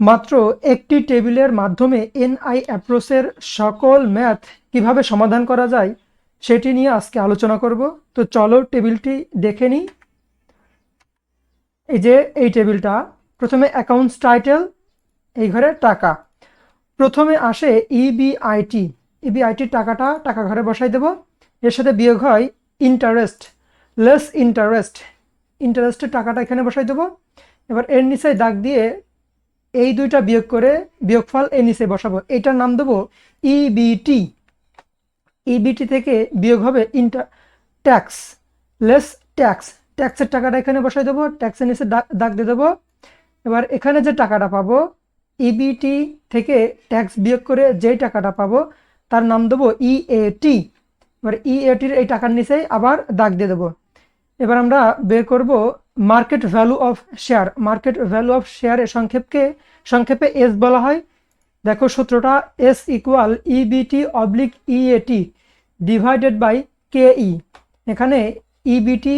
মাত্র একটি টেবিলের মাধ্যমে এনআই অ্যাপ্রোচের সকল ম্যাথ কীভাবে সমাধান করা যায় সেটি নিয়ে আজকে আলোচনা করব। তো চলো টেবিলটি দেখে নিই। এই যে এই টেবিলটা, প্রথমে অ্যাকাউন্টস টাইটেল, এই ঘরে টাকা। প্রথমে আসে E ইবিআইটি ইবিআইটির টাকাটা টাকা ঘরে বসাই দেব। এর সাথে বিয়োগ হয় ইন্টারেস্ট লেস ইন্টারেস্ট ইন্টারেস্টের টাকাটা এখানে বসাই দেবো। এবার এর নিচে দাগ দিয়ে এই দুইটা বিয়োগ করে বিয়োগফল এ নিচে বসাবো। এটার নাম দেবো E ইবিটি ইবিটি থেকে বিয়োগ হবে ইন্টার ট্যাক্স লেস ট্যাক্স ট্যাক্সের টাকাটা এখানে বসাই দেবো ট্যাক্সের নিচে দাগ দিয়ে দেবো। এবার এখানে যে টাকাটা পাবো ইবিটি থেকে ট্যাক্স বিয়োগ করে যেই টাকাটা পাবো, তার নাম দেবো ইএটি এবার ইএটির এই টাকার নিচেই আবার দাগ দিয়ে দেবো। এবার আমরা বের করব market value of share. Market value of শেয়ারের সংক্ষেপকে, সংক্ষেপে এস বলা হয়। দেখো সূত্রটা S equal EBIT oblique EAT divided by K E এখানে ইবিটি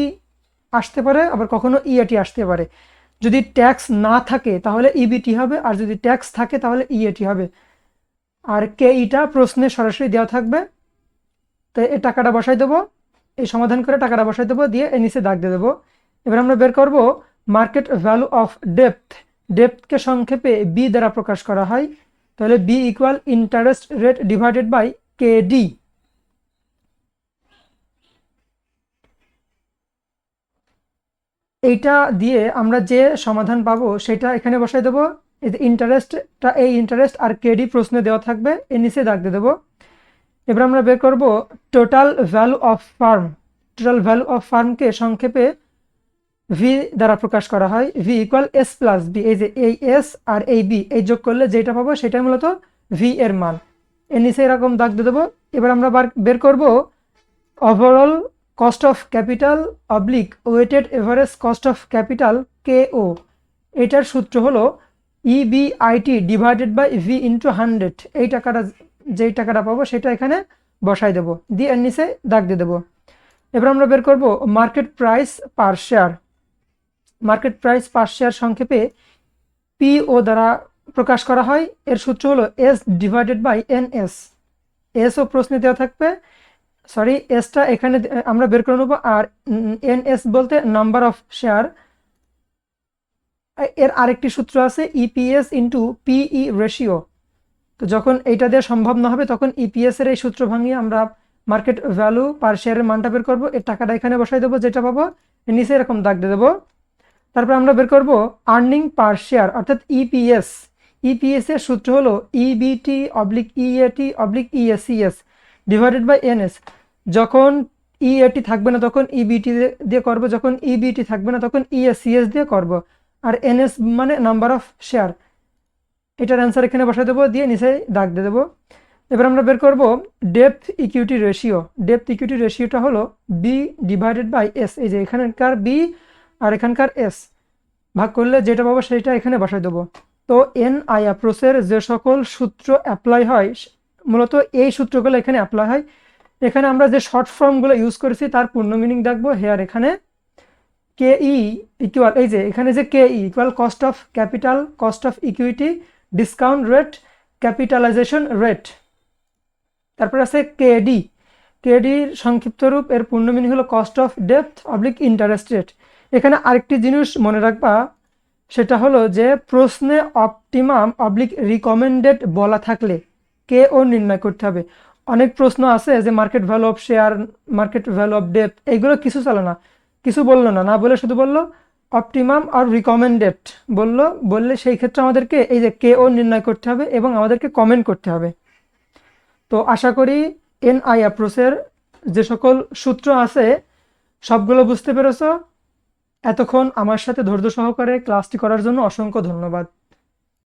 আসতে পারে, আবার কখনো ইএটি আসতে পারে। যদি ট্যাক্স না থাকে, তাহলে ইবিটি হবে, আর যদি ট্যাক্স থাকে, তাহলে ইএটি হবে। আর কে ইটা প্রশ্নে সরাসরি দেওয়া থাকবে। তো এ টাকাটা বসাই দেবো এই সমাধান করে টাকাটা বসাই দেবো, দিয়ে এ নিচে দাগ দিয়ে দেবো। এবার আমরা বের করব মার্কেট ভ্যালু অফ ডেপথ। ডেপথকে সংক্ষেপে বি দ্বারা প্রকাশ করা হয়। তাহলে B equal interest rate divided by K D এইটা দিয়ে আমরা যে সমাধান পাবো, সেটা এখানে বসাই দেবো। ইন্টারেস্টটা এই ইন্টারেস্ট আর কেডি প্রশ্নে দেওয়া থাকবে, এর নিচে দাগ দিয়ে দেবো। এবার আমরা বের করব total value of firm total value of ফার্মকে সংক্ষেপে ভি দ্বারা প্রকাশ করা হয় V equal S plus B এই যে এই এস আর এই বি এই যোগ করলে যেটা পাবো সেটাই মূলত ভি এর মান। এর নিচে এরকম দাগ দিয়ে দেবো। এবার আমরা বের করব overall cost of capital oblique weighted average cost of capital কে ও এটার সূত্র হলো EBIT divided by V into hundred এই টাকাটা যেই টাকাটা পাবো সেটা এখানে বসাই দেবো। দিয়ে এর নিচে দাগ দিয়ে দেবো। এবার আমরা বের করব market price per share market price per share সংক্ষেপে পি ও দ্বারা প্রকাশ করা হয়। এর সূত্র হলো S divided by N S S ও প্রশ্নে দেওয়া থাকবে সরি এসটা এখানে আমরা বের করে নেব। আর এন এস বলতে নাম্বার অফ শেয়ার এর আরেকটি সূত্র আছে ইপিএস ইন্টু পিই রেশিও তো যখন এইটা দেওয়া সম্ভব না হবে, তখন ইপিএস এর এই সূত্র ভাঙিয়ে আমরা মার্কেট ভ্যালু পার শেয়ারের মানটা বের করব। এর টাকাটা এখানে বসাই দেবো, যেটা পাবো নিচে এরকম দাগ দিয়ে দেবো। তারপর আমরা বের করব আর্নিং পার শেয়ার অর্থাৎ ইপিএস ইপিএস এর সূত্র হলো EBT oblique EAT oblique EACS divided by NS যখন ইএটি থাকবে না তখন ইবিটি দিয়ে করব, যখন ইবিটি থাকবে না তখন ইএসিএস দিয়ে করব। আর এনএস মানে নাম্বার অফ শেয়ার এটার অ্যান্সার এখানে বসাই দেবো, দিয়ে নিচে দাগ দিয়ে দেবো। এবার আমরা বের করব ডেপথ ইকুইটি রেশিও ডেপথ ইকুইটি রেশিওটা হলো বি ডিভাইডেড বাই এস এই যে এখানকার বি আর এখানকার এস ভাগ করলে যেটা পাবো সেটা এখানে বসাই দেবো। তো এন আই অ্যাপ্রোচের যে সকল সূত্র অ্যাপ্লাই হয়, মূলত এই সূত্রগুলো এখানে অ্যাপ্লাই হয়। এখানে আমরা যে শর্ট ফর্মগুলো ইউজ করেছি, তার পূর্ণ মিনিং দেখব। হেয়ার এখানে কে ই ইকুয়াল এই যে এখানে যে K E equal cost of capital cost of equity discount rate capitalization rate তারপর আছে কেডি কেডির সংক্ষিপ্ত রূপ এর পূর্ণ মিনিং হলো কস্ট অফ ডেপথ অবলিক ইন্টারেস্ট রেট এখানে আরেকটি জিনিস মনে রাখবা, সেটা হলো যে প্রশ্নে অপটিমাম অবলিক রিকমেন্ডেড বলা থাকলে কে ও নির্ণয় করতে হবে। অনেক প্রশ্ন আছে যে market value of share market value of depth এইগুলো কিছু চলে না। কিছু বলল না না বলে শুধু বলল অপটিমাম আর রিকমেন্ডেড বলল, বললে সেই ক্ষেত্রে আমাদেরকে এই যে কে ও নির্ণয় করতে হবে এবং আমাদেরকে কমেন্ট করতে হবে। তো আশা করি এন আই অ্যাপ্রোচের যে সকল সূত্র আছে, সবগুলো বুঝতে পেরেছ। এতক্ষণ আমার সাথে ধৈর্য সহকারে ক্লাসটি করার জন্য অসংখ্য ধন্যবাদ।